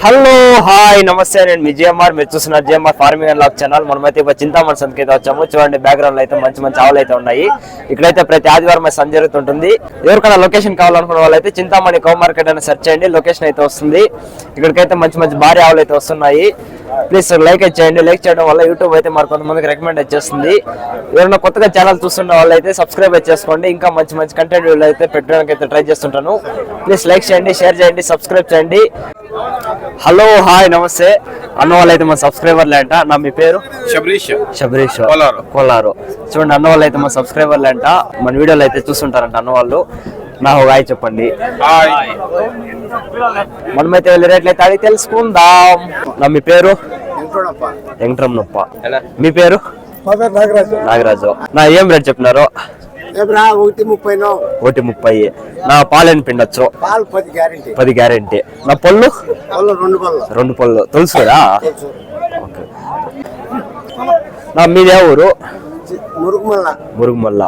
Hello hi నమస్తే నేను మీ GMR. మీరు చూస్తున్నారు GMR farming and lock channel. మనమైతే ఇప్పుడు చింతామణి సంతకి అయితే వచ్చాము. చూడండి బ్యాక్గ్రౌండ్ అయితే మంచి మంచి ఆవులు అయితే ఉన్నాయి. ఇక్కడైతే ప్రతి ఆదివారం అయితే సంత జరుగుతుంటుంది. ఎవరికైనా లొకేషన్ కావాలనుకున్న వాళ్ళైతే చింతామణి కో మార్కెట్ అని సెర్చ్ చేయండి. లొకేషన్ అయితే వస్తుంది. ఇక్కడికైతే మంచి మంచి భారీ ఆవులు అయితే వస్తున్నాయి. ప్లీజ్ లైక్ అయితే చేయండి. లైక్ చేయడం వల్ల యూట్యూబ్ అయితే మరి కొంతమందికి రికమెండ్ చేస్తుంది. ఎవరైనా కొత్తగా ఛానల్ చూస్తున్న వాళ్ళైతే సబ్స్క్రైబ్ చేసుకోండి. ఇంకా మంచి మంచి కంటెంట్ అయితే పెట్టడానికి అయితే ట్రై చేస్తుంటాను. ప్లీజ్ లైక్ చేయండి షేర్ చేయండి సబ్స్క్రైబ్ చేయండి. హలో హాయ్ నమస్తే. అన్న వాళ్ళు అయితే మా సబ్స్క్రైబర్లే అంట. నా మీ పేరు? శబరీష్. శబరీష్. కోలారు. కోలారు. చూడండి అన్న వాళ్ళు అయితే మా సబ్స్క్రైబర్లే అంట. మన వీడియోలో అయితే చూస్తుంటారంట అన్న వాళ్ళు నా ఒక హాయ్ చెప్పండి. హాయ్. మనమైతే వెళ్ళి రేట్లు అయితే అడిగి తెలుసుకుందాం. నా మీ పేరు? వెంకటరం నొప్ప మీ పేరు నాగరాజు. నాగరాజు. నా ఏం రేట్ చెప్పినారు? ఒకటి ముప్పై ఒకటి ముప్పై. నా పాలెని పిండొచ్చు. పాలు పది గ్యారెంటీ. పది గ్యారెంటీ. నా పళ్ళు? వాళ్ళు రెండు పళ్ళు. రెండు పళ్ళు. తెలుసు కదా? నా మీదే ఊరు? మురుగుమల్ల మురుగుమల్ల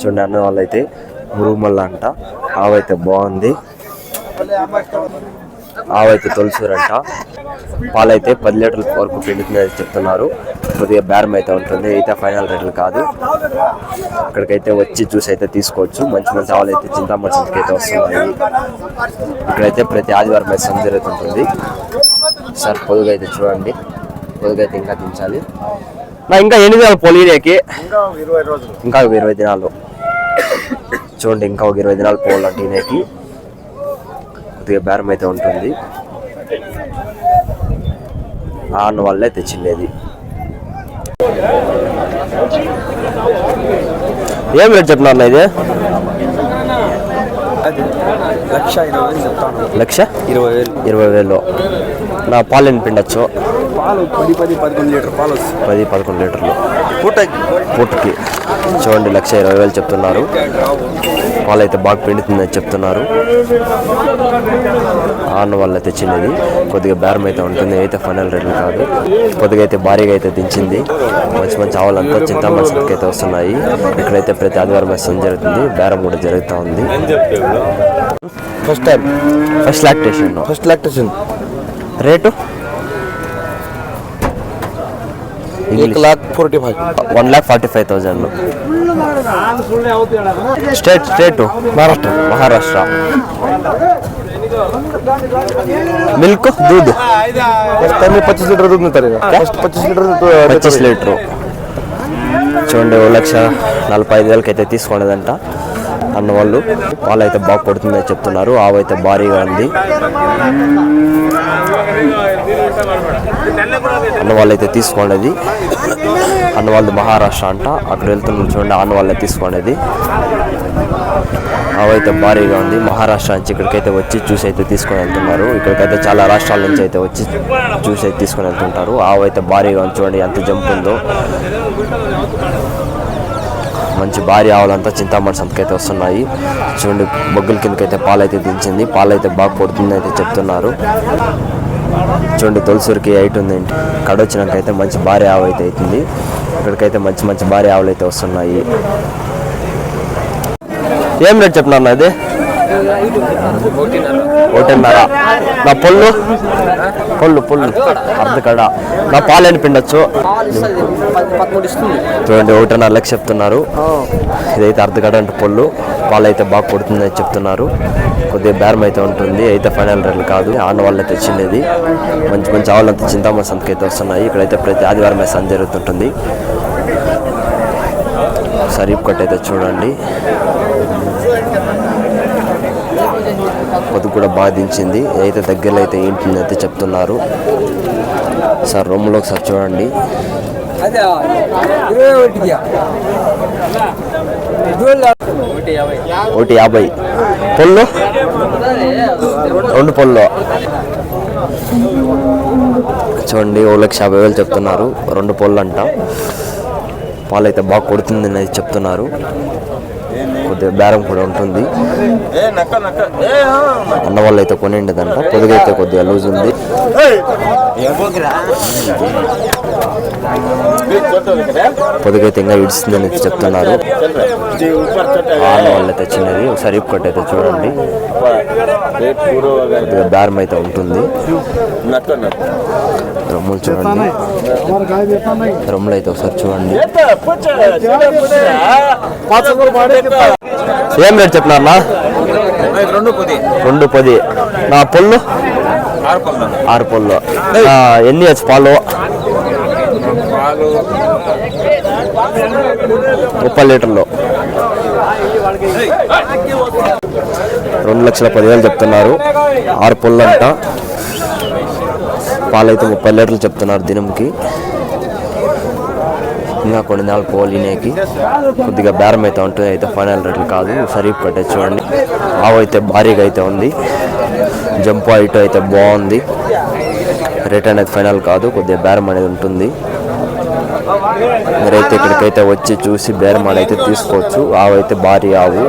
చూడండి అన్న వాళ్ళైతే మురుగుమల్ల అంట. ఆవైతే బాగుంది. ఆవైతే తొలసూరంట. పాలైతే పది లీటర్ల వరకు పిండుతుంది చెప్తున్నారు. కొద్దిగా బేరం అయితే ఉంటుంది. అయితే ఫైనల్ రేట్లు కాదు. ఇక్కడికైతే వచ్చి జ్యూస్ అయితే తీసుకోవచ్చు. మంచి మంచి ఆవులు అయితే చింతామణి అయితే వస్తున్నాయి. ఇక్కడైతే ప్రతి ఆదివారం అయితే సంధి జరుగుతుంటుంది. సార్ పొదుగు అయితే చూడండి. పొదుగు అయితే ఇంకా దించాలి. నా ఇంకా ఎన్ని దినాలు పొలియకి ఇంకా ఇరవై ఇరవై దినాలు. చూడండి ఇంకా ఒక ఇరవై దినాలు పోవాలంటే ఈయనకి కొద్దిగా బేరం అయితే ఉంటుంది. ఆ అన్న వాళ్ళే తెచ్చిండేది. ఏం రేట్ చెప్పినారు అన్న ఇది? లక్ష ఇరవై వేలు చెప్తాను. లక్ష? ఇరవై వేలు. ఇరవై వేలు. నా పాలు ఎన్ని పిండొచ్చు. పాలు పది పది పదకొండు లీటర్ పాలు పది పదకొండు లీటర్లు. పూట పూటకి. చూడండి లక్ష ఇరవై వేలు చెప్తున్నారు. అయితే బాగా పిండుతుందని చెప్తున్నారు. ఆన్న వాళ్ళ తెచ్చినది కొద్దిగా బేరం అయితే ఉంటుంది. అయితే ఫైనల్ రేట్లు కాదు. కొద్దిగా అయితే భారీగా అయితే దించింది. మంచి మంచి ఆవులంతా చింతామణి సంతకి అయితే వస్తున్నాయి. ఇక్కడైతే ప్రతి ఆదివారం అయితే సంత జరుగుతుంది. బేరం కూడా జరుగుతూ ఉంది. First time first lactation first lactation rate English एक forty five one lakh forty five thousand state state Maharashtra Maharashtra milk ದೂಧ್ time पच्चीस लीटर दूध मिलता रहेगा फर्स्ट पच्चीस लीटर दूध, अ, ಪಚ್ಚೀಸ್ ಲೀಟ್ರು ಚೂಂಡಿ ಒಂದು ಲಕ್ಷ ನಲ್ವತ್ತೈದು ಹೇಳ್ಕೈತೆ ತೀಸ್ಕೊಂಡಿದೆ ಅಂತ. అన్న వాళ్ళు పాలు అయితే బాగా పడుతుందని చెప్తున్నారు. ఆవు అయితే భారీగా ఉంది. అన్న వాళ్ళు అయితే తీసుకోండి అన్న వాళ్ళు మహారాష్ట్ర అంట. అక్కడ వెళ్తున్న చూడండి అన్న వాళ్ళే తీసుకోండి అవైతే భారీగా ఉంది. మహారాష్ట్ర నుంచి ఇక్కడికైతే వచ్చి చూసి అయితే తీసుకొని వెళ్తున్నారు. ఇక్కడికైతే చాలా రాష్ట్రాల నుంచి అయితే వచ్చి చూసి అయితే తీసుకొని వెళ్తుంటారు. ఆవైతే భారీగా ఉంది. చూడండి ఎంత జంప్ ఉందో. మంచి భారీ ఆవులంతా చింతామణి సంతకైతే వస్తున్నాయి. చూడండి బొగ్గుల కిందకైతే పాలైతే దించింది. పాలైతే బాగా పడుతుంది అయితే చెప్తున్నారు. చూడండి తొలిసూరికి హైట్ ఉందేంటి కడొచ్చినాకైతే మంచి భారీ ఆవు అయితే అవుతుంది. ఇక్కడికైతే మంచి మంచి భారీ ఆవులు అయితే వస్తున్నాయి. ఏం రేట్ చెప్పినారు అది ఒకటిన్నర నా పొల్లు? పొల్లు పొల్లు. అర్ధకడ నా పాలు పిండొచ్చు? చూడండి ఒకటిన్నర లక్ష చెప్తున్నారు. ఇదైతే అర్ధకడ అంటే పొల్లు. పాలు అయితే బాగా కొడుతుందని చెప్తున్నారు. కొద్దిగా బేరం అయితే ఉంటుంది. అయితే ఫైనల్ రేట్లు కాదు. ఆన వాళ్ళు అయితే వచ్చిండేది మంచి మంచి ఆవులంతా చింతామణి సంతకి అయితే వస్తున్నాయి. ఇక్కడైతే ప్రతి ఆదివారం అయితే సంత జరుగుతుంటుంది. సరీప్ కట్ అయితే చూడండి. పొద్దు కూడా బాధించింది. అయితే దగ్గరలో అయితే ఏంటింది అయితే చెప్తున్నారు. సార్ రూమ్లో ఒకసారి చూడండి. ఒకటి యాభై. పొల్లు? రెండు పొల్లు. చూడండి ఓ లక్ష యాభై వేలు చెప్తున్నారు. రెండు పొల్లు అంట. పాలైతే బాగా కొడుతుంది అనేది చెప్తున్నారు. కొద్దిగా బేరం కూడా ఉంటుంది. అన్న వాళ్ళు అయితే కొనిండదంట పొదుగైతే కొద్దిగా లూజ్ ఉంది. పొదుగైతే ఇంకా ఇడుస్తుందని చెప్తున్నారు. అన్న వాళ్ళు చిన్నది ఒకసారి ఇప్పుకొట్టి అయితే చూడండి. కొద్దిగా అయితే ఉంటుంది. రొమ్ములు చూడండి. రొమ్ములు అయితే ఒకసారి చూడండి. ఏం రేట్ చెప్పినారన్నా రెండు పది రెండు పది. నా పొల్లు? ఆరు పళ్ళు పొల్లు ఎన్ని వచ్చి పాలు? ముప్పై లీటర్లు. రెండు లక్షల పదివేలు చెప్తున్నారు. ఆరు పొల్లు పాలు అయితే ముప్పై లీటర్లు చెప్తున్నారు దినంకి. ఇంకా కొన్ని నెలలు పోలినేకి కొద్దిగా బేరం అయితే ఉంటుంది. అయితే ఫైనల్ రేట్లు కాదు. సరీఫ్ కట్టే చూడండి. ఆవు అయితే భారీగా అయితే ఉంది. జంప్ హైట్ అయితే బాగుంది. రేట్ అనేది ఫైనల్ కాదు. కొద్దిగా బేరం అనేది ఉంటుంది. మీరైతే ఇక్కడికైతే వచ్చి చూసి బేరం అయితే తీసుకోవచ్చు. ఆవు అయితే భారీ ఆవు.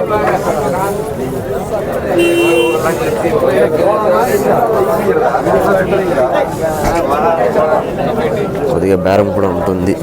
కొద్దిగా బేరం కూడా ఉంటుంది.